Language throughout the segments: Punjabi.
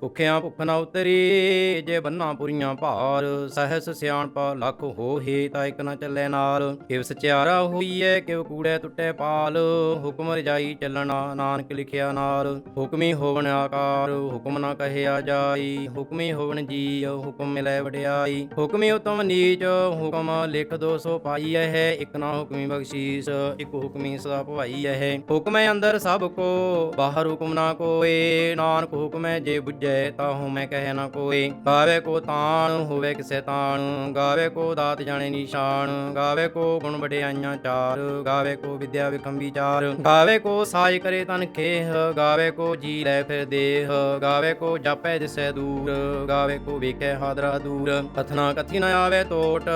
ਭੁੱਖਿਆਂ ਭੁੱਖ ਨਾ ਉਤਰੀ, ਜੇ ਬੰਨਾ ਪੁਰੀਆਂ ਭਾਰ, ਸਹਸ ਸਿਆਣਪਾ ਲੱਖ ਹੋਹੇ, ਤਾਂ ਇਕ ਨਾ ਚੱਲੇ ਨਾਲ। ਕਿਵ ਸਚਿਆਰਾ ਹੋਈਐ, ਕਿਵ ਕੂੜੈ ਟੁੱਟੇ ਪਾਲ, ਹੁਕਮ ਰਜਾਈ ਚੱਲਣਾ ਨਾਨਕ ਲਿਖਿਆ ਨਾਲ ਹੁਕਮੀ ਹੋਵਣ ਆਕਾਰ, ਹੁਕਮ ਨਾ ਕਹਿਆ ਜਾਈ, ਹੁਕਮੀ ਹੋਵਣ ਜੀ ਹੁਕਮ ਮਿਲੈ ਵਡਿਆਈ। ਹੁਕਮੀ ਉਤਮ ਨੀਚ, ਹੁਕਮ ਲਿਖ ਦੋ ਸੋ ਪਾਈ ਹੈ, ਇਕ ਨਾ ਹੁਕਮੀ ਬਖਸ਼ੀਸ, ਇਕ ਹੁਕਮੀ ਸਦਾ ਭਵਾਈਐ ਹੈ। ਹੁਕਮੈ ਅੰਦਰ ਸਭ ਕੋ, ਬਾਹਰ ਹੁਕਮ ਨਾ ਕੋਏ, ਨਾਨਕ ਹੁਕਮੈ ਜੇ ਬੁੱਝੈ ਤਾ ਮੈਂ ਕਹਿ ਨਾ ਕੋਈ। ਗਾਵੇ ਕੋ ਤਾਣ ਹੋਵੇ ਕਿਸੇ ਤਾਣ, ਗਾਵੇ ਕੋ ਦਾਤ ਜਾਣੇ ਨਿਸ਼ਾਨ, ਗਾਵੇ ਕੋ ਗੁਣ ਵਡਿਆਈਆਂ ਚਾਰ, ਗਾਵੇ ਕੋ ਵਿਦਿਆ ਵਿਖੰ ਵਿਚਾਰ, ਗਾਵੇ ਕੋ ਸਾਜ ਕਰੇ ਤਨ ਖੇਹ, ਗਾਵੇ ਕੋ ਜੀ ਲੈ ਫਿਰ ਦੇਹ, ਗਾਵੇ ਕੋ ਜਾਪੈ ਦਿਸੈ ਦੂਰ, ਗਾਵੇ ਕੋ ਵੇਖੈ ਹਾਦਰਾ ਦੂਰ। ਕਥਨਾ ਕਥੀ ਨ ਆਵੇ ਤੋਟ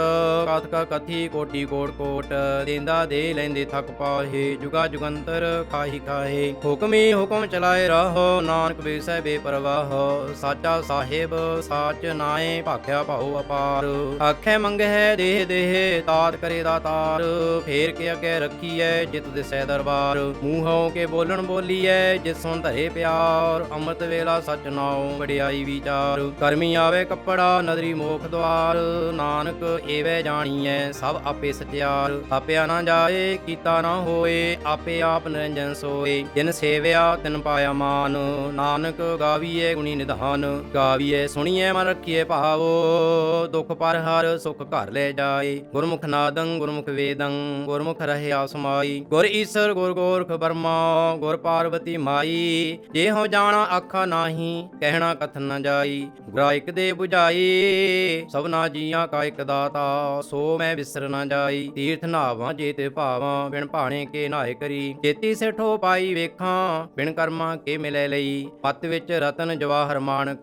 ਕਥ ਕਾ ਕਥੀ ਕੋਟੀ ਕੋਟ ਕੋਟ, ਦੇਂਦਾ ਦੇ ਲੈਂਦੇ ਥਕ ਪਾਹੇ, ਜੁਗਾ ਜੁਗੰਤਰ ਖਾਹੀ ਖਾਹੇ। ਹੁਕਮੀ ਹੁਕਮ ਚਲਾਏ ਰਹੋ, ਨਾਨਕ ਬੇਸੈ ਬੇਪਰਵਾਹ। ਸਾਚਾ ਸਾਹਿਬ, ਸਾਚ ਨਾਏ ਭਾਖਿਆ ਭਾਉ ਅਪਾਰ। ਆਖੇ ਮੰਗਹਿ ਦੇਹ ਦੇਹ, ਤਾਤ ਕਰੇ ਦਾਤਾਰ ਫੇਰ ਕੇ ਅੱਗੇ ਰੱਖੀਐ ਜਿਤ ਦਿਸੈ ਦਰਬਾਰ। ਮੂੰਹੋਂ ਕੇ ਬੋਲਣ ਬੋਲੀਐ ਜਿਸ ਸੁਣ ਧਰੇ ਪਿਆਰ। ਅੰਮ੍ਰਿਤ ਵੇਲਾ ਸਚ ਨਾਉ ਵਡਿਆਈ ਵਿਚਾਰ। ਕਰਮੀ ਆਵੇ ਕੱਪੜਾ ਨਦਰੀ ਮੋਖ ਦਵਾਰ। ਨਾਨਕ ਏਵੇਂ ਜਾਣੀਐ ਸਭ ਆਪੇ ਸਚਿਆਰ। ਆਪਿਆ ਨਾ ਜਾਏ, ਕੀਤਾ ਨਾ ਹੋਏ, ਆਪੇ ਆਪ ਨਿਰੰਜਨ ਸੋਏ। ਜਿਨ ਸੇਵਿਆ ਤਿਨ ਪਾਇਆ ਮਾਨ। ਨਾਨਕ ਗਾਵੀਏ ਗੁਣੀ ਨਿਧਾਨ ਗਾਵੀਏ ਸੁਣੀਏ ਮਨ ਰੱਖੀਏ ਭਾਵੋ। ਦੁਖ ਪਰ ਹਰ ਸੁਖ ਘਰ ਲੈ ਜਾਏ। ਗੁਰਮੁਖ ਨਾਦੰ, ਗੁਰਮੁਖ ਵੇਦੰ, ਗੁਰਮੁਖ ਰਹਿਆ ਸਮਾਈ ਗੁਰ ਈਸਰ, ਗੁਰ ਗੋਰਖ ਬਰਮਾ, ਗੁਰ ਪਾਰਵਤੀ ਮਾਈ। ਜੇ ਹੋ ਜਾਣਾ ਆਖਾ ਨਾਹੀ, ਕਹਿਣਾ ਕਥਨ ਨ ਜਾਈ। ਗੁਰਾ ਇਕ ਦੇ 부ਝਾਈ ਸਭਨਾ ਜੀਆਂ ਕਾ ਇਕ ਦਾਤਾ। ਸੋ ਮੈਂ ਵਿਸਰ ਨ ਜਾਈ। ਤੀਰਥ ਨਾਵਾਂ ਜੇ ਤੇ ਭਾਵਾਂ, ਬਿਨ ਭਾਣੇ ਕੇ ਨਾਏ ਕਰੀ। ਚੇਤੀ ਸਿਠੋ ਪਾਈ ਵੇਖਾਂ, ਬਿਨ ਕਰਮਾਂ ਕੇ ਮਿਲੇ ਲਈ। ਪਤ ਵਿੱਚ ਰਤਨ ਜਵਾ ਹਰ ਮਾਨਕ,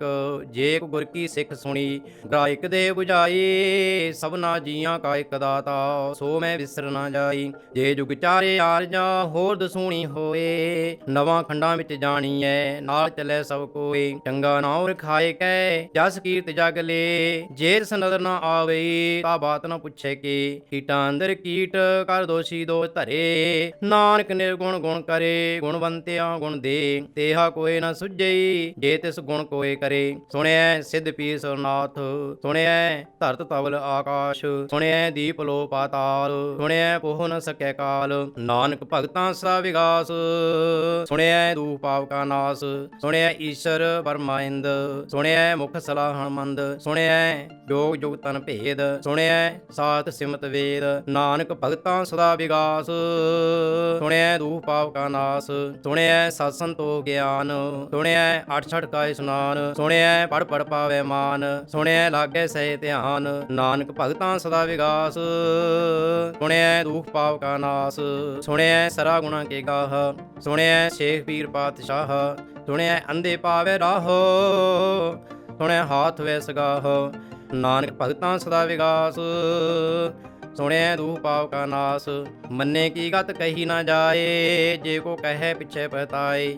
ਜੇ ਕੋ ਗੁਰ ਕੀ ਸਿੱਖ ਸੁਣੀ ਗੁਰਾ ਦੇ 부ਝਾਈ ਸਭਨਾ ਜੀਆਂ ਕਾ ਇਕ ਦਾਤਾ, ਸੋ ਮੈਂ ਵਿਸਰ ਨ ਜਾਈ। ਜੇ ਜੁਗ ਚਾਰੇ ਆਰਜਾ ਹੋਰ ਦਸੂਣੀ ਹੋਏ, ਨਵਾਂ ਖੰਡਾਂ ਵਿੱਚ ਜਾਣੀਐ, ਨਾਲ ਚੱਲੇ ਸਭ ਕੋਈ ਚੰਗਾ ਨਾਉ ਰਖਾਏ ਕੈ, ਜਸ ਕੀਰਤ ਜਗ ਲੇ। ਜੇ ਤਿਸ ਨਦਰ ਨਾ ਆਵੇ, ਤਾ ਬਾਤ ਨਾ ਪੁੱਛੇ ਕੀ। ਕੀਟਾਂ ਅੰਦਰ ਕੀਟ, ਕਰ ਦੋਸ਼ੀ ਦੋ ਧਰੇ। ਨਾਨਕ ਨਿਰਗੁਣ ਗੁਣ ਕਰੇ ਗੁਣਵੰਤਿਆ ਗੁਣ ਦੇ। ਤੇਹਾ ਕੋਈ ਨਾ ਸੁਝਈ, ਜੇ ਤਿਸ ਗੁਣ ਕੋਏ ਕਰੇ। ਸੁਣਿਐ ਸਿੱਧ ਪੀਰ ਸਰਨਾਥ ਸੁਣਿਐ ਧਰਤ ਤਵਲ ਆਕਾਸ਼, ਸੁਣਿਐ ਦੀਪ ਲੋ ਪਾਤਾਲ ਸੁਣਿਐ ਪੋਹ ਨ ਸਕੈ ਕਾਲ। ਨਾਨਕ ਭਗਤਾਂ ਸਦਾ ਵਿਗਾਸ, ਸੁਣਿਐ ਦੂਖ ਪਾਪ ਕਾ ਨਾਸ, ਸੁਣਿਐ ਈਸ਼ਰ ਪਰਮਾਇੰਦ ਸੁਣਿਐ ਮੁਖ ਸਲਾਹਣ ਮੰਦ, ਸੁਣਿਐ ਜੋਗ ਜੁਗ ਤਨ ਭੇਦ, ਸੁਣਿਐ ਸਾਤ ਸਿਮਤ ਵੇਦ। ਨਾਨਕ ਭਗਤਾਂ ਸਦਾ ਵਿਗਾਸ, ਸੁਣਿਐ ਦੂਖ ਪਾਪ ਕਾ ਨਾਸ, ਸੁਣਿਐ ਸਤ ਸੰਤੋ ਗਿਆਨ, ਸੁਣਿਐ ਅਠ ਛੜ ਕਾ ਇਸਨਾਨ। ਸੁਣਿਐ ਪੜ ਪੜ ਪਾਵੇ ਮਾਨ। ਸੁਣਿਐ ਲਾਗੇ ਸਹਿ ਧਿਆਨ। ਨਾਨਕ ਭਗਤਾਂ ਸਦਾ ਵਿਗਾਸ। ਸੁਣਿਐ ਦੁਖ ਪਾਪ ਕਾ ਨਾਸ। ਸੁਣਿਐ ਸਰਾ ਗੁਣਾ ਕੇ ਗਾਹ। ਸੁਣਿਐ ਸ਼ੇਖ ਪੀਰ ਪਾਤਸ਼ਾਹ। ਸੁਣਿਐ ਅੰਧੇ ਪਾਵੇ ਰਾਹ। ਸੁਣਿਐ ਹਾਥ ਵੇ ਸਗਾਹ। ਨਾਨਕ ਭਗਤਾਂ ਸਦਾ ਵਿਗਾਸ। ਸੁਣਿਐ ਦੂਖ ਪਾਪ ਕਾ ਨਾਸ। ਮੰਨੇ ਕੀ ਗਤ ਕਹੀ ਨਾ ਜਾਏ। ਜੇ ਕੋ ਕਹੈ ਪਿਛੇ ਪਤਾਏ।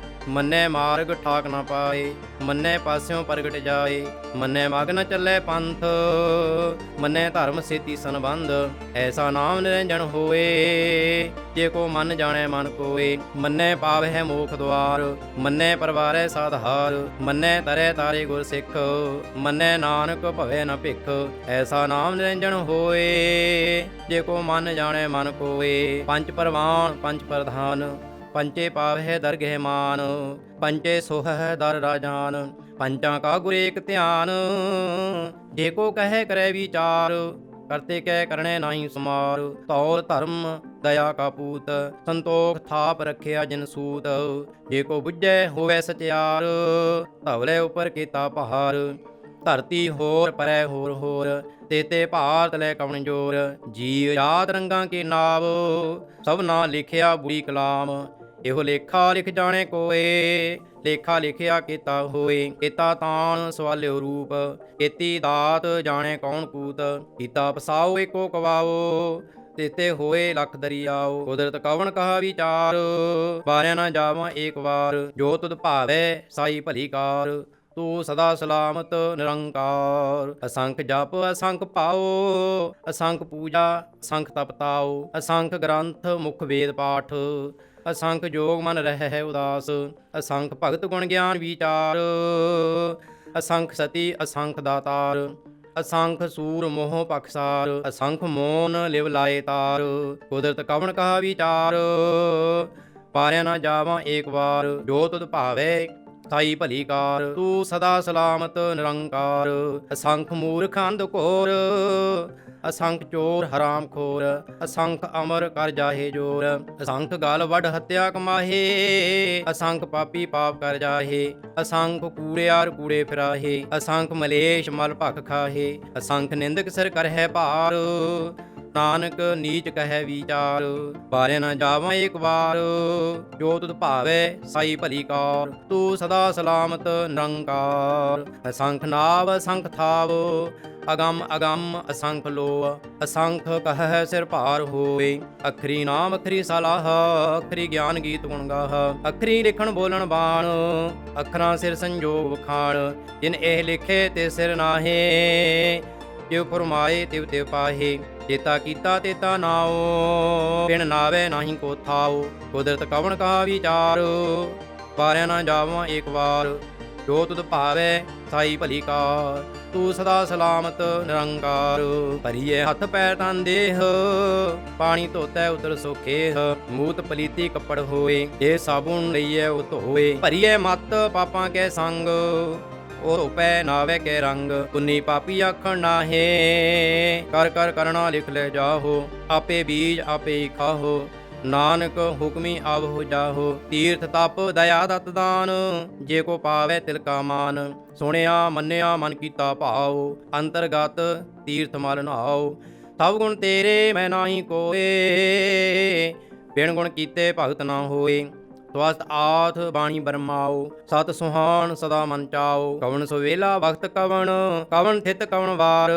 ਮੰਨੈ ਮਾਰਗ ਠਾਕ ਨਾ ਪਾਏ, ਮੰਨੈ ਪਾਸਿਓਂ ਪ੍ਰਗਟ ਜਾਏ, ਮੰਨੈ ਮਗ ਨ ਚੱਲੇ ਪੰਥ, ਮੰਨੈ ਧਰਮ ਸੇਤੀ ਸੰਬੰਧ, ਐਸਾ ਨਾਮ ਨਿਰੰਜਨ ਹੋਏ, ਜੇ ਕੋ ਮਨ ਜਾਣੈ ਮਨ ਕੋਏ, ਮੰਨੈ ਪਾਵਹਿ ਮੋਖ ਦਵਾਰ ਮੰਨੈ ਪਰਵਾਰੈ ਸਾਧਾਰ ਮੰਨੈ ਤਰੈ ਤਾਰੇ ਗੁਰ ਸਿੱਖ, ਮੰਨੈ ਨਾਨਕ ਭਵੇ ਨ ਭਿਖ, ਐਸਾ ਨਾਮ ਨਿਰੰਜਨ ਹੋਏ, ਜੇ ਕੋ ਮਨ ਜਾਣੈ ਮਨ ਕੋਏ, ਪੰਜ ਪਰਵਾਨ, ਪੰਜ ਪ੍ਰਧਾਨ ਪੰਚੇ ਪਾਵਹਿ ਦਰਗਹਿ ਮਾਨ ਪੰਚੇ ਸੋਹਹਿ ਦਰ ਰਾਜਾਨ, ਪੰਚਾਂ ਕਾ ਗੁਰੇ ਏਕ ਧਿਆਨ। ਜੇ ਕੋ ਕਹੈ ਕਰੈ ਵਿਚਾਰ, ਕਰਤੇ ਕੈ ਕਰਣੈ ਨਾਹੀ ਸਮਾਰ। ਤੌਰ ਧਰਮ ਦਇਆ ਕਾ ਪੂਤ, ਸੰਤੋਖ ਥਾਪ ਰਖਿਆ ਜਿਨ ਸੂਤ। ਜੇ ਕੋ ਬੁੱਝੈ ਹੋਵੇ ਸਚਿਆਰ, ਧਵਲੇ ਉਪਰ ਕੀਤਾ ਪਹਾੜ ਧਰਤੀ ਹੋਰ ਪਰੈ ਹੋਰ ਹੋਰ ਤੇਤੇ ਭਾਰਤ ਲੈ ਕਵਣ ਜੋਰ। ਜੀ ਰਾਤ ਰੰਗਾਂ ਕੇ ਨਾਵ, ਸਭਨਾ ਲਿਖਿਆ ਬੁਰੀ ਕਲਾਮ। ਇਹੋ ਲੇਖਾ ਲਿਖ ਜਾਣੇ ਕੋਏ, ਲੇਖਾ ਲਿਖਿਆ ਕੀਤਾ ਹੋਏ, ਕੀਤਾ ਤਾਨ ਸਵਾਲਿਓ ਰੂਪ, ਕੀਤੀ ਦਾਤ ਜਾਣੇ ਕੌਣ ਕੂਤ, ਕੀਤਾ ਪਸਾਓ ਏਕੋ ਕਵਾਓ ਤੇਤੇ ਹੋਏ ਲਖ ਦਰਿਆਓ, ਕੁਦਰਤ ਕਵਣ ਕਹਾ ਵਿਚਾਰ ਬਾਰਿਆ ਨਾ ਜਾਵਾਂ ਏਕ ਵਾਰ, ਜੋ ਤੁਧ ਭਾਵੈ ਸਾਈ ਭਲੀ ਕਾਰ, ਤੂੰ ਸਦਾ ਸਲਾਮਤ ਨਿਰੰਕਾਰ, ਅਸੰਖ ਜਪ, ਅਸੰਖ ਪਾਓ, ਅਸੰਖ ਪੂਜਾ, ਅਸੰਖ ਤਪਤਾਓ, ਅਸੰਖ ਗ੍ਰੰਥ ਮੁਖ ਵੇਦ ਪਾਠ ਅਸੰਖ ਜੋਗ ਮਨ ਰਹਿ ਹੈ ਉਦਾਸ, ਅਸੰਖ ਭਗਤ ਗੁਣ ਗਿਆਨ ਵਿਚਾਰ। ਅਸੰਖ ਸਤੀ, ਅਸੰਖ ਦਾਤਾਰ, ਅਸੰਖ ਸੂਰ ਮੋਹ ਪਖਸਾਰ, ਅਸੰਖ ਮੋਨ ਲਿਵ ਲਾਏ ਤਾਰ। ਕੁਦਰਤ ਕਵਣ ਕਹਾ ਵਿਚਾਰ? ਪਾਰਿਆ ਨਾ ਜਾਵਾਂ ਏਕ ਵਾਰ, ਜੋ ਤੁਧ ਭਾਵੇ ਸਾਈ ਭਲੀ ਕਾਰ। ਤੂੰ ਸਦਾ ਸਲਾਮਤ ਨਿਰੰਕਾਰ, ਅਸੰਖ ਮੂਰਖ ਅੰਧ ਘੋਰ। ਅਸੰਖ ਚੋਰ ਹਰਾਮ ਖੋਰ, ਅਸੰਖ ਅਮਰ ਕਰ ਜਾਹੇ ਜੋਰ, ਅਸੰਖ ਗਲ ਵੱਡ ਹੱਤਿਆ ਕਮਾਹੇ, ਅਸੰਖ ਪਾਪੀ ਪਾਪ ਕਰ ਜਾਹੇ, ਅਸੰਖ ਕੂੜਿਆਰ ਕੂੜੇ ਫਿਰਾਹੇ, ਅਸੰਖ ਮਲੇਸ਼ ਮਲ ਭਖ ਖਾਹੇ, ਅਸੰਖ ਨਿੰਦਕ ਸਿਰ ਕਰਹਿ ਭਾਰ ਨਾਨਕ ਨੀਚ ਕਹੈ ਵਿਚਾਰ, ਬਾਰੇ ਨਾ ਜਾਵਾਂ ਇੱਕ ਵਾਰ। ਜੋ ਤੁਧ ਭਾਵੇ ਸਾਈ ਭਲੀ ਕਾਰ, ਤੂੰ ਸਦਾ ਸਲਾਮਤ ਨਿਰੰਕਾਰ। ਅਸੰਖ ਨਾਵ, ਅਸੰਖ ਥਾਵ, ਅਗੰਮ ਅਗੰਮ, ਅਸੰਖ ਲੋ ਅਸੰਖ ਕਹੈ ਸਿਰ ਭਾਰ ਹੋਏ ਅਖਰੀ ਨਾਮ, ਅਖਰੀ ਸਲਾਹ, ਅਖਰੀ ਗਿਆਨ ਗੀਤ ਗੁਣ ਗਾਹ। ਅਖਰੀ ਲਿਖਣ ਬੋਲਣ ਬਾਣ, ਅੱਖਰਾਂ ਸਿਰ ਸੰਜੋਗ ਖਾਣ। ਜਿਨ ਇਹ ਲਿਖੇ ਤੇ ਸਿਰ ਨਾਹੇ ਜਿਉ ਫਰਮਾਏ ਤਿਵ ਤਿਵ ਪਾਹੇ। ਚੇਤਾ ਕੀਤਾ ਤੇਤਾ ਨਾਓ। ਬਿਨ ਨਾਵੇ ਨਾਹੀ ਕੋ ਥਾਓ। ਕੁਦਰਤ ਕਵਣ ਕਹਾ ਵਿਚਾਰ? ਪਾਰਿਆ ਨਾ ਜਾਵਾਂ ਏਕ ਵਾਰ। ਜੋ ਤੁਧ ਭਾਵੇ, ਸਾਈ ਭਲੀ ਕਾਰ। ਤੂੰ ਸਦਾ ਸਲਾਮਤ, ਨਿਰੰਕਾਰ। ਭਰੀਏ ਹੱਥ ਪੈਰ ਤਨ ਦੇਹ। ਪਾਣੀ ਧੋਤੈ ਉਤਰ ਸੁਖੇਹ। ਮੂਤ ਪਲੀਤੀ ਕੱਪੜ ਹੋਏ। ਇਹ ਸਾਬੂਨ ਲਈਏ ਉਹ ਧੋਏ। ਭਰੀਏ ਮਤ ਪਾਪਾਂ ਕੇ ਸੰਗ। ਉਹ ਰੂਪੈ ਨਾਵੇ ਕੇ ਰੰਗ ਪੁੰਨੀ ਪਾਪੀ ਆਖਣ ਨਾਹੇ। ਕਰ ਕਰ ਕਰਣਾ ਲਿਖ ਲੈ ਜਾਹੋ, ਆਪੇ ਬੀਜ ਆਪੇ ਹੀ ਖਾਹੋ। ਨਾਨਕ ਹੁਕਮੀ ਆਵ ਜਾਹੋ, ਤੀਰਥ ਤਪ ਦਇਆ ਦਤ ਦਾਨ। ਜੇ ਕੋ ਪਾਵੇ ਤਿਲ ਕਾ ਮਾਨ, ਸੁਣਿਆ ਮੰਨਿਆ ਮਨ ਕੀਤਾ ਭਾਉ। ਅੰਤਰਗਤ ਤੀਰਥ ਮਲ ਨਹਾਓ ਸਭ ਗੁਣ ਤੇਰੇ ਮੈਂ ਨਾਹੀ ਕੋਏ। ਬਿਨ ਗੁਣ ਕੀਤੇ ਭਗਤ ਨਾ ਹੋਏ। ਸਵਸਤ ਆਥ ਬਾਣੀ ਬਰਮਾਓ ਸਤ ਸੁਹਾਣ ਸਦਾ ਮਨ ਚਾਓ ਕਵਣ ਸੁਵੇਲਾ ਵਕਤ ਕਵਣ ਕਵਣ ਥਿਤ ਕਵਣ ਵਾਰ,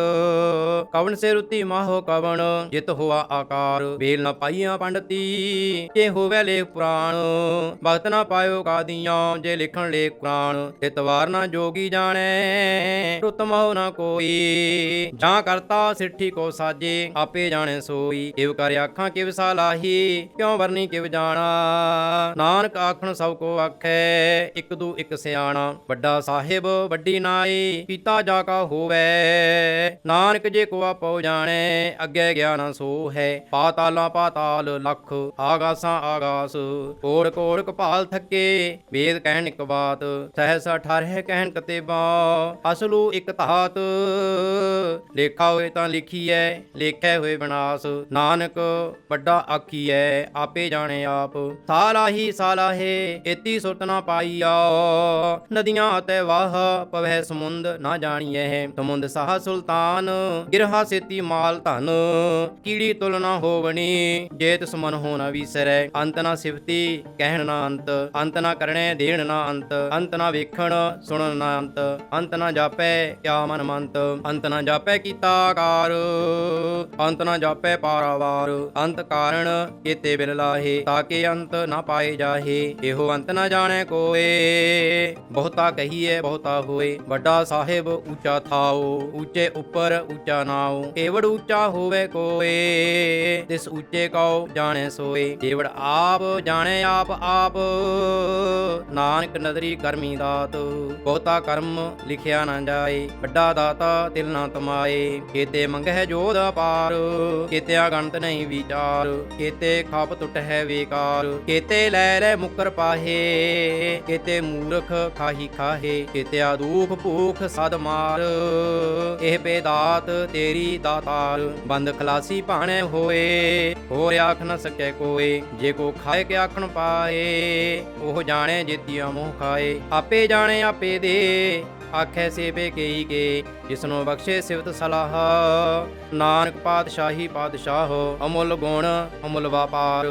ਕਵਣ ਸੇ ਰੁਤੀ ਮਾਹੋ ਕਵਣ, ਜਿਤ ਹੋਆ ਆਕਾਰ, ਵੇਲ ਨ ਪਾਈਆਂ ਪੰਡਤੀ ਜੇ ਹੋਵੇ ਲੇਖ ਪੁਰਾਣ ਵਕਤ ਨਾ ਪਾਇਓ ਕਾਦੀਆਂ, ਜੇ ਲਿਖਣ ਲੇਖ ਕੁਰਾਨ, ਤਿਤ ਵਾਰ ਨਾ ਜੋਗੀ ਜਾਣੈ ਰੁਤ ਮਹੁ ਨਾ ਕੋਈ, ਜਾਂ ਕਰਤਾ ਸਿੱਠੀ ਕੋ ਸਾਜੇ, ਆਪੇ ਜਾਣੇ ਸੋਈ, ਕਿਵ ਕਰ ਆਖਾਂ ਕਿਵ ਸਾਲਾਹੀ ਕਿਉ ਵਰਨੀ ਕਿਵ ਜਾਣਾ ਨਾਨਕ ਆਖਣ ਸਭ ਕੋ ਆਖੈ, ਇੱਕ ਦੂ ਇੱਕ ਸਿਆਣਾ, ਵੱਡਾ ਸਾਹਿਬ ਵੱਡੀ ਨਾਈ, ਪੀਤਾ ਜਾ ਕਾ ਹੋਵੇ। ਨਾਨਕ ਜੇ ਕੋ ਆਪੋ ਜਾਣੈ, ਅੱਗੇ ਗਿਆਨ ਸੋ ਹੈ ਪਾਤਾਲਾਂ ਪਾਤਾਲ ਲਖ, ਆਗਾਸਾਂ ਆਗਾਸ, ਕੋੜ ਕੋੜ ਕਪਾਲ ਥੱਕੇ, ਵੇਦ ਕਹਿਣ ਇੱਕ ਬਾਤ, ਸਹਸਾ ਠਾਰਹਿ ਕਹਿਣ ਕਤੇਬਾ, ਅਸਲੂ ਇੱਕ ਧਾਤ। ਲੇਖਾ ਹੋਏ ਤਾਂ ਲਿਖੀਐ, ਲੇਖੈ ਹੋਏ ਵਿਨਾਸ਼ ਨਾਨਕ ਵੱਡਾ ਆਖੀਐ, ਆਪੇ ਜਾਣੇ ਆਪ। ਸਾਲਾਹੀ ਸਾਲਾਹੇ ਏਤੀ ਸੁਰਤ ਨਾ ਪਾਈਆ। ਨਦੀਆਂ ਅਤੇ ਵਾਹ ਪਵਹਿ ਸਮੁੰਦ ਨਾ ਜਾਣੀਐ। ਸਮੁੰਦ ਸਾਹ ਸੁਲਤਾਨ, ਗਿਰਹਾ ਸੇਤੀ ਮਾਲ ਧਨ। ਕੀੜੀ ਤੁਲ ਨਾ ਹੋਵਣੀ, ਜੇਤ ਸਮਨ ਹੋ ਨਾ ਵਿਸਰੈ। ਅੰਤ ਨਾ ਸਿਫਤੀ, ਕਹਿਣ ਨਾ ਅੰਤ। ਅੰਤ ਨਾ ਕਰਣੇ, ਦੇਣ ਨਾ ਅੰਤ। ਅੰਤ ਨਾ ਵੇਖਣ, ਸੁਣਨ ਨਾ ਅੰਤ। ਅੰਤ ਨਾ ਜਾਪੈ, ਕਿਆ ਮਨ ਮੰਤ ਅੰਤ ਨਾ ਜਾਪੈ ਕੀਤਾ ਕਾਰ ਅੰਤ ਨਾ ਜਾਪੈ ਪਾਰਾਵਾਰ। ਅੰਤ ਕਾਰਣ ਕੀਤੇ ਬਿਨ ਲਾਹੇ ਤਾਕੇ ਅੰਤ ਨਾ ਪਾਏ ਜਾਹੇ। ਇਹੋ ਅੰਤ ਨਾ ਜਾਣੈ ਕੋਏ। ਬਹੁਤਾ ਕਹੀਏ, ਬਹੁਤਾ ਹੋਏ, ਵੱਡਾ ਸਾਹਿਬ ਉੱਚਾ ਥਾਓ। ਉੱਚੇ ਉੱਪਰ ਉੱਚਾ ਨਾਉ, ਕੇਵੜ ਉੱਚਾ ਹੋਵੇ ਕੋਏ। ਤਿਸ ਉੱਚੇ ਕਉ ਜਾਣੈ ਸੋਏ, ਕੇਵੜ ਆਪ ਜਾਣੈ ਆਪ ਆਪ। ਨਾਨਕ ਨਦਰੀ ਕਰਮੀ ਦਾਤ, ਬਹੁਤਾ ਕਰਮ ਲਿਖਿਆ ਨਾ ਜਾਏ। ਵੱਡਾ ਦਾਤਾ ਦਿਲ ਨਾ ਤਮਾਏ, ਕੀਤੇ ਮੰਗਹਿ ਜੋਧ ਅਪਾਰ। ਕੀਤਿਆ ਗਣਤ ਨਹੀਂ ਵਿਚਾਰ, ਕੀਤੇ ਖਾਪ ਟੁੱਟ ਹੈ ਵੇਕਾਰ। ਕੀਤੇ ਲੈ ਲੈ ਆਖੈ ਮੁਕਰ ਪਾਹੇ, ਕਿਤੇ ਮੂਰਖ ਖਾਹੀ ਖਾਹੇ ਕਿਤੇ ਆਦੂਖ ਭੂਖ ਸਦ ਮਾਰ। ਇਹ ਬੇਦਾਤ ਤੇਰੀ ਦਾਤਾਰ, ਬੰਦ ਖਲਾਸੀ ਭਾਣੇ ਹੋਏ। ਹੋਰ ਆਖ ਨ ਸਕੇ ਕੋਏ, ਜੇ ਕੋ ਖਾਏ ਕੇ ਆਖਣ ਪਾਏ। ਉਹ ਜਾਣੇ ਜਿਤਿਆ ਮੋਹ ਖਾਏ, ਆਪੇ ਜਾਣੇ ਆਪੇ ਦੇ। ਆਖੇ ਸੇਵੇ ਕੇਈ ਕੇ, ਜਿਸਨੂੰ ਬਖਸ਼ੇ ਸਿਵਤ ਸਲਾਹ। ਨਾਨਕ ਪਾਤਸ਼ਾਹੀ ਪਾਤਸ਼ਾਹ, ਅਮੁੱਲ ਗੁਣ ਅਮੁੱਲ ਵਪਾਰ।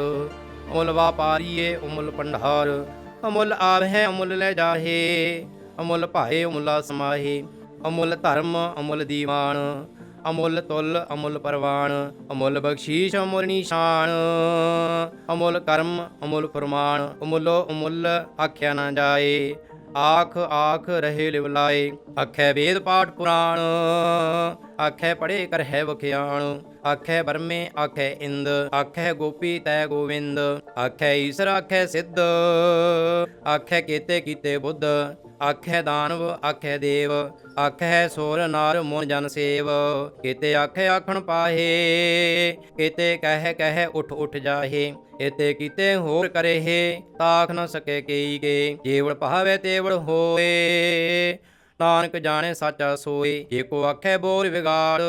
ਅਮੁੱਲ ਵਾਪਾਰੀਏ, ਅਮੁੱਲ ਪੰਡਾਰ ਅਮੁੱਲ ਆਵਹਿ, ਅਮੁੱਲ ਲੈ ਜਾਹੇ। ਅਮੁੱਲ ਭਾਏ, ਅਮੁੱਲਾ ਸਮਾਹੇ। ਅਮੁੱਲ ਧਰਮ, ਅਮੁੱਲ ਦੀਵਾਨ। ਅਮੁੱਲ ਤੁਲ, ਅਮੁੱਲ ਪਰਵਾਨ। ਅਮੁੱਲ ਬਖਸ਼ੀਸ਼, ਅਮੁੱਲ ਨਿਸ਼ਾਨ। ਅਮੁੱਲ ਕਰਮ, ਅਮੁੱਲ ਫਰਮਾਨ। ਅਮੁੱਲੋ ਅਮੁੱਲ, ਆਖਿਆ ਨਾ ਜਾਏ। ਆਖ ਆਖ ਰਹੇ ਲਿਵਲਾਏ। ਆਖੈ ਵੇਦ ਪਾਠ ਪੁਰਾਣ। ਆਖੈ ਪੜੇ ਕਰ ਹੈ ਵਖਿਆਣ, ਆਖੈ ਬਰਮੇ, ਆਖੈ ਇੰਦ, ਆਖੈ ਗੋਪੀ ਤੈ ਗੋਵਿੰਦ, ਆਖੈ ਈਸ਼ਰ, ਆਖੈ ਸਿੱਧ, ਆਖੈ ਕੀਤੇ ਕੀਤੇ ਬੁੱਧ, ਆਖੈ ਦਾਨਵ, ਆਖੈ ਦੇਵ, ਆਖੈ ਸੋਰ ਨਾਰ ਮੋਨ ਜਨ ਸੇਵ, ਕੀਤੇ ਆਖੈ ਆਖਣ ਪਾਹੇ, ਕੀਤੇ ਕਹਿ ਕਹਿ ਉਠ ਉਠ ਜਾਹੇ ਇਤੇ ਕੀਤੇ ਹੋਰ ਕਰੇਹੇ, ਤਾਖ ਨ ਸਕੇ ਕਈ ਕੇ ਜੀਵੜ ਭਾਵੇ ਤੇਵੜ ਹੋਏ। ਨਾਨਕ ਜਾਣੇ ਸਾਚਾ ਸੋਏ, ਜੇ ਕੋ ਆਖੇ ਬੋਲ ਵਿਗਾੜ,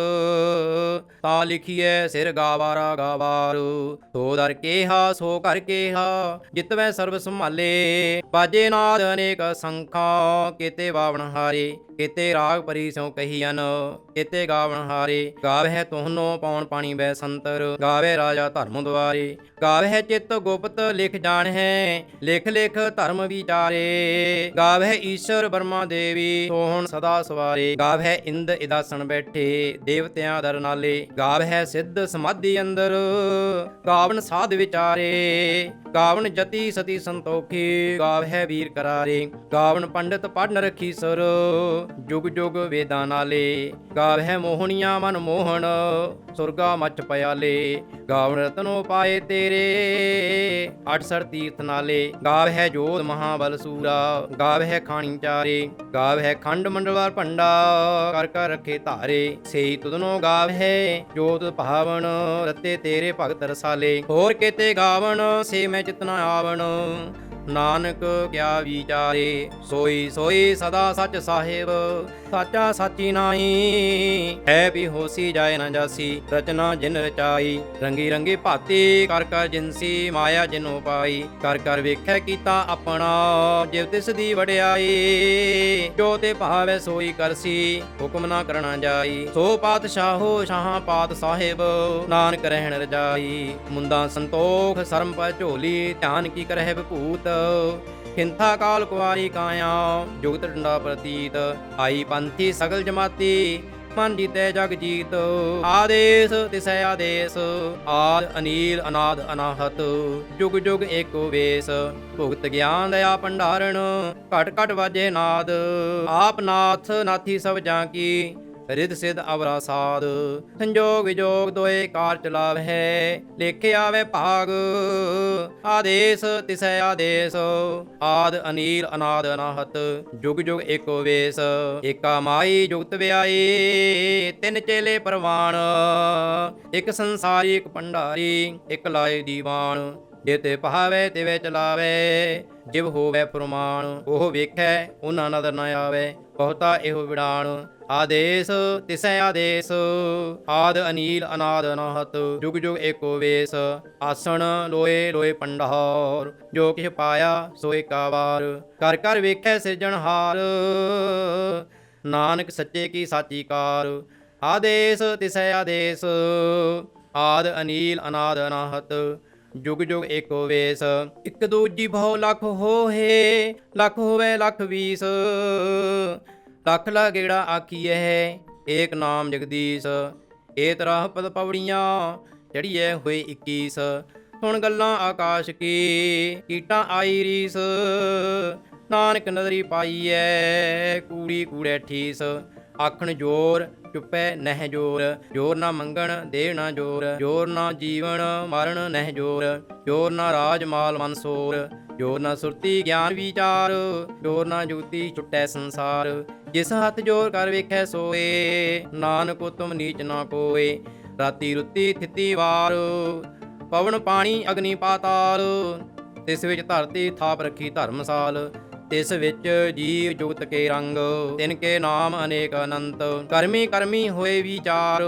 ਤਾਂ ਲਿਖੀਐ ਸਿਰ ਗਾਵਾਰਾ ਗਾਵਾਰ। ਸੋ ਦਰ ਕੇਹਾ, ਸੋ ਕਰ ਕੇਹਾ, ਜਿਤਵੈ ਸਰਬ ਸੰਭਾਲੇ। ਬਾਜੇ ਨਾਦ ਅਨੇਕ ਸੰਖਾ, ਕੀਤੇ ਬਾਵਣ ਹਾਰੇ। ਕੀਤੇ ਰਾਗ ਪਰੀ ਸੋ ਕਹੀਨ ਕੀਤੇ ਗਾਵਣ ਹਾਰੇ, ਗਾਵਹਿ ਤੋਹਨੋ ਪੌਣ ਪਾਣੀ ਬੈ ਸੰਤਰ ਗਾਵੇ ਰਾਜਾ ਧਰਮ ਦੁਆਰੇ, ਗਾਵਹਿ ਚਿਤ ਗੁਪਤ ਲਿਖ ਜਾਣ ਹੈ ਲਿਖ ਲਿਖ ਧਰਮ ਵਿਚਾਰੇ, ਗਾਵਹਿ ਈਸ਼ਰ ਬਰਮਾ ਦੇਵੀ ਸੋਹਣ ਸਦਾ ਸਵਾਰੇ, ਗਾਵਹਿ ਇੰਦ ਇਦਾਸਣ ਬੈਠੇ, ਦੇਵਤਿਆਂ ਦਰ ਨਾਲੇ, ਗਾਵਹਿ ਸਿੱਧ ਸਮਾਧੀ ਅੰਦਰ ਗਾਵਨ ਸਾਧ ਵਿਚਾਰੇ ਗਾਵਨ ਜਤੀ ਸਤੀ ਸੰਤੋਖੀ, ਗਾਵਹਿ ਵੀਰ ਕਰਾਰੇ ਗਾਵਨ ਪੰਡਿਤ ਪੜਨ ਰਖੀ ਸੁਰ ਜੁਗ ਜੁਗ ਵੇਦਾਂ ਨਾਲੇ, ਗਾਵਹਿ ਮੋਹਣੀਆਂ ਮਨ ਮੋਹਣ, ਸੁਰਗਾ ਮਚ ਪਿਆਲੇ ਗਾਵਣ ਰਤਨੋ ਪਾਏ ਤੇਰੇ। 68 ਤੀਰਥ ਨਾਲੇ, ਗਾਵਹਿ ਜੋਧ ਮਹਾਬਲ ਸੂਰਾ, ਗਾਵਹਿ ਖਾਣੀ ਚਾਰੇ, ਗਾਵਹਿ ਖੰਡ ਮੰਡਲਵਾਰ ਭੰਡਾ, ਕਰ ਕਰ ਰੱਖੇ ਧਾਰੇ। ਸੇਈ ਤੁਧਨੋ ਗਾਵਹਿ ਜੋਤ ਭਾਵਨ, ਰਤੇ ਤੇਰੇ ਭਗਤ ਰਸਾਲੇ। ਹੋਰ ਕੀਤੇ ਗਾਵਣ, ਸੇ ਮੈਂ ਚਿਤਨਾ ਆਵਣ। ਨਾਨਕ ਕਿਆ ਵਿਚਾਰੇ, ਸੋਈ ਸੋਈ ਸਦਾ ਸੱਚ ਸਾਹਿਬ, ਸਾਚਾ ਸਾਚੀ ਨਾਹੀ। ਹੈ ਵੀ ਹੋਸੀ ਜਾਏ ਨਾ ਜਾਸੀ, ਰਚਨਾ ਜਿਨ ਰਚਾਈ। ਰੰਗੀ ਰੰਗੀ ਭਾਤੀ ਕਰ ਕਰ ਜਿਨਸੀ, ਮਾਇਆ ਜਿਨੋ ਪਾਈ। ਕਰ ਕਰ ਵੇਖੈ ਕੀਤਾ ਆਪਣਾ, ਜਿਵ ਤਿਸ ਦੀ ਵਡਿਆਈ। ਜੋ ਤੇ ਭਾਵੈ ਸੋਈ ਕਰਸੀ, ਹੁਕਮ ਨਾ ਕਰਨਾ ਜਾਈ। ਸੋ ਪਾਤਸ਼ਾਹੋ ਸ਼ਾਹਾਂ ਪਾਤ ਸਾਹਿਬ, ਨਾਨਕ ਰਹਿਣ ਰਜਾਈ। ਮੁੰਦਾ ਸੰਤੋਖ, ਸਰਮ ਪਰ ਝੋਲੀ, ਧਿਆਨ ਕੀ ਕਰਹਿ ਵਿਭੂਤ। ਖਿੰਥਾ ਕਾਲ ਕੁਵਾਰੀ ਕਾਇਆ, ਜੁਗਤ ਡੰਡਾ ਪ੍ਰਤੀਤ, ਆਈ ਪੰਥੀ ਸਗਲ ਜਮਾਤੀ ਮਨ ਜੀਤੈ ਜਗ ਜੀਤ। ਆਦੇਸ, ਤਿਸੈ ਆਦੇਸ, ਆਦ ਅਨੀਲ, ਅਨਾਦ ਅਨਾਹਤ, ਜੁਗ ਜੁਗ ਏਕੋ ਵੇਸ। ਭੁਗਤ ਗਿਆਨ ਦਇਆ ਭੰਡਾਰਣ ਘਟ ਘਟ ਵਾਜੇ ਨਾਦ। ਆਪ ਨਾਥ, ਨਾਥੀ ਸਭ ਜਾਂ ਕੀ ਰਿਦ ਸਿਧ ਅਵਰਾ ਸਾਧ, ਸੰਜੋਗ ਵਿਜੋਗ ਦੋਏ ਕਾਰ ਚਲਾਵਹਿ, ਲੇਖੇ ਆਵੇ ਭਾਗ, ਆਦੇਸ ਤਿਸੈ ਆਦੇਸ, ਆਦ ਅਨੀਲ ਅਨਾਦ ਅਨਾਹਤ, ਜੁਗ ਜੁਗ ਏਕੋ ਵੇਸ, ਏਕਾ ਮਾਈ ਜੁਗਤ ਵਿਆਈ, ਤਿੰਨ ਚੇਲੇ ਪਰਵਾਨ ਇੱਕ ਸੰਸਾਰੀ, ਇੱਕ ਭੰਡਾਰੀ ਇੱਕ ਲਾਏ ਦੀਵਾਨ। ਜੇ ਪਹਾਵੇ ਤੇ ਚਲਾਵੇ, ਜਿਵ ਹੋਵੇ ਫਰਮਾਨ ਉਹ ਵੇਖੈ, ਉਹਨਾਂ ਨਦਰ ਨ ਆਵੇ, ਬਹੁਤਾ ਇਹੋ ਵਿੜਾਣ। ਆਦੇਸ, ਤਿਸੈ ਆਦੇਸ, ਆਦ ਅਨੀਲ ਅਨਾਦ ਅਨਾਹਤ, ਜੁਗ ਜੁਗ ਏਕੋ ਵੇਸ। ਆਸਣ ਲੋਏ ਲੋਏ ਪੰਡਹਾਰ, ਜੋ ਕਿਛ ਪਾਇਆ ਸੋ ਏਕਾ ਵਾਰ ਕਰ ਕਰ ਵੇਖੈ ਸਿਰਜਣਹਾਰ ਨਾਨਕ ਸੱਚੇ ਕੀ ਸਾਚੀ ਕਾਰ। ਆਦੇਸ, ਤਿਸੈ ਆਦੇਸ, ਆਦ ਅਨੀਲ ਅਨਾਦ ਅਨਾਹਤ। ਜੁਗ ਜੁਗ ਏਕੋ ਵੇਸ, ਇੱਕ ਦੂਜੀ ਬਹੁ ਲੱਖ ਹੋਏ ਲੱਖ ਹੋਵੇ ਲੱਖ ਵੀਸ। ਲੱਖ ਲਾ ਗੇੜਾ ਆਖੀਐ, ਏਕ ਨਾਮ ਜਗਦੀਸ਼ ਏ ਤਰ੍ਹਾਂ ਪਦ ਪਵੜੀਆਂ, ਚੜੀਐ ਹੋਏ 21 ਸੁਣ ਗੱਲਾਂ ਆਕਾਸ਼ ਕੀ, ਕੀਟਾਂ ਆਈ ਰੀਸ। ਨਾਨਕ ਨਦਰੀ ਪਾਈਐ, ਕੂੜੀ ਕੂੜੇ ਠੀਸ। ਆਖਣ ਜੋਰ ਚੁੱਪੈ ਨਹਿ ਜੋਰ ਜੋਰ ਨਾ ਮੰਗਣ ਦੇ ਨਾ ਜੋਰ ਜੋਰ ਨਾ ਜੀਵਨ, ਮਰਨ ਨਹਿ ਜੋਰ ਜੋਰ ਨਾ ਰਾਜ ਮਾਲ ਮਨਸੋਰ ਜੋਰ ਨਾ ਸੁਰਤੀ ਗਿਆਨ ਵਿਚਾਰ, ਜੋਰ ਨਾ ਜੁਗਤੀ ਛੁਟੈ ਸੰਸਾਰ। ਜਿਸ ਹੱਥ ਜੋਰ ਕਰ ਵੇਖੈ ਸੋਏ, ਨਾਨਕ ਉਤਮ ਨੀਚ ਨਾ ਕੋਏ। ਰਾਤੀ ਰੁੱਤੀ ਥਿਤੀ ਵਾਰ, ਪਵਨ ਪਾਣੀ ਅਗਨੀ ਪਾਤਾਲ, ਤਿਸ ਵਿੱਚ ਧਰਤੀ ਥਾਪ ਰੱਖੀ ਧਰਮਸਾਲ। ਤਿਸ ਵਿੱਚ ਜੀਵ ਜੁਗਤ ਕੇ ਰੰਗ, ਤਿਨ ਕੇ ਨਾਮ ਅਨੇਕ ਅਨੰਤ। ਕਰਮੀ ਕਰਮੀ ਹੋਏ ਵਿਚਾਰ,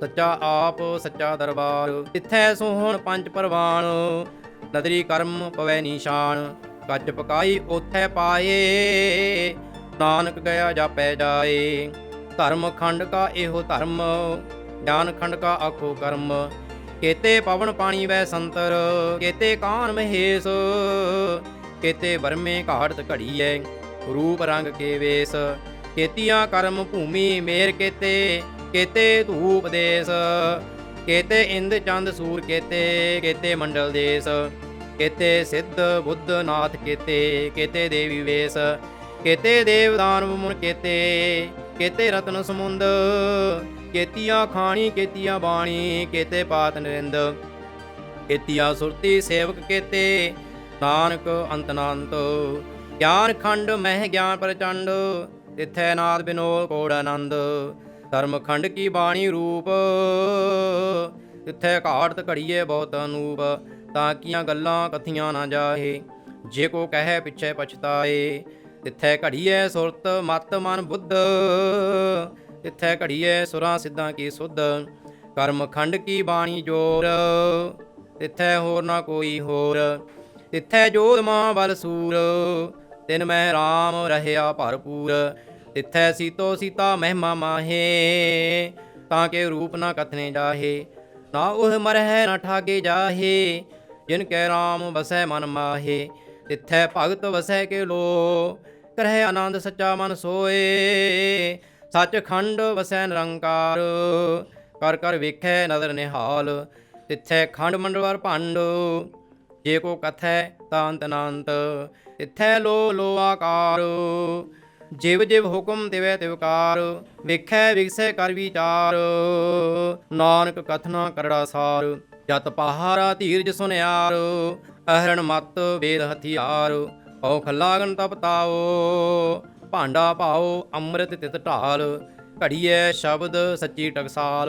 ਸੱਚਾ ਆਪ ਸੱਚਾ ਦਰਬਾਰ। ਤਿੱਥੈ ਸੋਹਣ ਪੰਜ ਪਰਵਾਨ, ਨਦਰੀ ਕਰਮ ਪਵੈ ਨਿਸ਼ਾਨ। ਕੱਚ ਪਕਾਈ ਉਥੈ ਪਾਏ, ਨਾਨਕ ਗਿਆ ਜਾਪੈ ਜਾਏ। ਧਰਮ ਖੰਡ ਕਾ ਇਹੋ ਧਰਮ, ਗਿਆਨ ਖੰਡ ਕਾ ਆਖੋ ਕਰਮ। ਕੇਤੇ ਪਵਨ ਪਾਣੀ ਵੈ ਸੰਤਰ, ਕੇਤੇ ਕਾਨ ਮਹੇਸ਼ ਕੇਤੇ ਬਰਮੇ ਘਾੜਤ ਘੜੀਐ, ਰੂਪ ਰੰਗ ਕੇ ਵੇਸ। ਕੇਤੀਆਂ ਕਰਮ ਭੂਮੀ ਮੇਰ ਕੇਤੇ ਕੇਤੇ ਧੂਪ ਦੇਸ। ਕੇਤੇ ਇੰਦ ਚੰਦ ਸੂਰ ਕੇਤੇ ਕੇਤੇ ਮੰਡਲ ਦੇਸ। ਕੇਤੇ ਸਿੱਧ ਬੁੱਧ ਨਾਥ ਕੇਤੇ ਕੇਤੇ ਦੇਵੀ ਵੇਸ। ਕੇਤੇ ਦੇਵ ਦਾਨਵ ਮੁਨ ਕੇਤੇ ਕੇਤੇ ਰਤਨ ਸਮੁੰਦ। ਕੇਤੀਆਂ ਖਾਣੀ, ਕੇਤੀਆਂ ਬਾਣੀ, ਕੇਤੇ ਪਾਤ ਨਰਿੰਦ। ਕੇਤੀਆਂ ਸੁਰਤੀ ਸੇਵਕ ਕੇਤੇ ਨਾਨਕ ਅੰਤ ਅੰਤਨਾੰਤ ਗਿਆਨ ਖੰਡ ਮਹਿ ਗਿਆਨ ਪ੍ਰਚੰਡ, ਤਿਥੈ ਨਾਦ ਬਿਨੋਦ ਕੋੜ ਆਨੰਦ। ਧਰਮ ਖੰਡ ਕੀ ਬਾਣੀ ਰੂਪ, ਤਿਥੈ ਘਾੜਤ ਘੜੀਏ ਬਹੁਤ ਅਨੂਪ। ਤਾਂ ਕੀਆਂ ਗੱਲਾਂ ਕਥੀਆਂ ਨਾ ਜਾਹੇ ਜੇ ਕੋ ਕਹੈ ਪਿਛੈ ਪਛਤਾਏ। ਤਿਥੈ ਘੜੀਏ ਸੁਰਤ ਮਤ ਮਨ ਬੁੱਧ, ਤਿਥੈ ਘੜੀਏ ਸੁਰਾਂ ਸਿੱਧਾਂ ਕੀ ਸੁਧ। ਕਰਮ ਖੰਡ ਕੀ ਬਾਣੀ ਜੋਰ, ਤਿਥੈ ਹੋਰ ਨਾ ਕੋਈ ਹੋਰ। ਤਿਥੈ ਜੋਧ ਮਾਂ ਬਲ ਸੂਰ, ਤਿਨ ਮੈਂ RAM ਰਹਿਆ ਭਰਪੂਰ। ਤਿਥੈ ਸੀਤੋ ਸੀਤਾ ਮਹਿਮਾ ਮਾਹੇ, ਤਾਂ ਕੇ ਰੂਪ ਨਾ ਕਥਨੇ ਜਾਹੇ, ਨਾ ਉਹ ਮਰਹਿ ਨਾ ਠਾਗੇ ਜਾਹੇ, ਜਿਨ ਕੈ RAM ਵਸੈ ਮਨ ਮਾਹੇ। ਤਿਥੈ ਭਗਤ ਵਸੈ ਕੇ ਲੋ ਕਰਹਿ ਆਨੰਦ ਸੱਚਾ ਮਨ ਸੋਏ। ਸੱਚ ਖੰਡ ਵਸੈ ਨਿਰੰਕਾਰ, ਕਰ ਕਰ ਵੇਖੈ ਨਦਰ ਨਿਹਾਲ। ਤਿਥੈ ਖੰਡ ਮੰਡਵਰ ਭੰਡ ਜੇ ਕੋ ਕਥੈ ਤਾਂ ਅੰਤ ਅਨੰਤ, ਤਿਥੈ ਲੋ ਲੋ ਆਕਾਰ। ਜਿਵ ਜਿਵ ਹੁਕਮ ਦੇਵੈ ਤਿਵਕਾਰ ਵੇਖੈ ਵਿਗਸੈ ਕਰ ਵਿਚਾਰ। ਨਾਨਕ ਕਥਨਾ ਕਰੜਾ ਸਾਰ, ਜਤ ਪਹਾਰਾ ਧੀਰਜ ਸੁਨਿਆਰ। ਅਹਰਣ ਮਤ ਵੇਦ ਹਥਿਆਰ, ਔਖ ਲਾਗਨ ਤਪਤਾਓ ਭਾਂਡਾ ਪਾਓ ਅੰਮ੍ਰਿਤ ਤਿਤ ਢਾਲ, ਘੜੀਐ ਸ਼ਬਦ ਸੱਚੀ ਟਕਸਾਲ।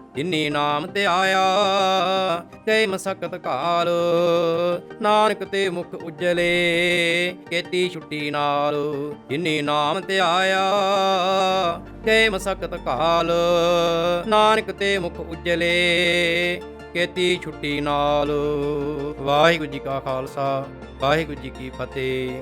ਜਿਨੀ ਨਾਮ ਤੇ ਆਇਆ ਕਈ ਮਸਕਤ ਕਾਲ। ਨਾਨਕ ਤੇ ਮੁਖ ਉਜਲੇ, ਕੇਤੀ ਛੁੱਟੀ ਨਾਲ। ਜਿਨੀ ਨਾਮ ਤੇ ਆਇਆ ਕਈ ਮਸਕਤ ਕਾਲ। ਨਾਨਕ ਤੇ ਮੁਖ ਉਜਲੇ, ਕੇਤੀ ਛੁੱਟੀ ਨਾਲ। ਵਾਹਿਗੁਰੂ ਜੀ ਕਾ ਖਾਲਸਾ, ਵਾਹਿਗੁਰੂ ਜੀ ਕੀ ਫਤਿਹ।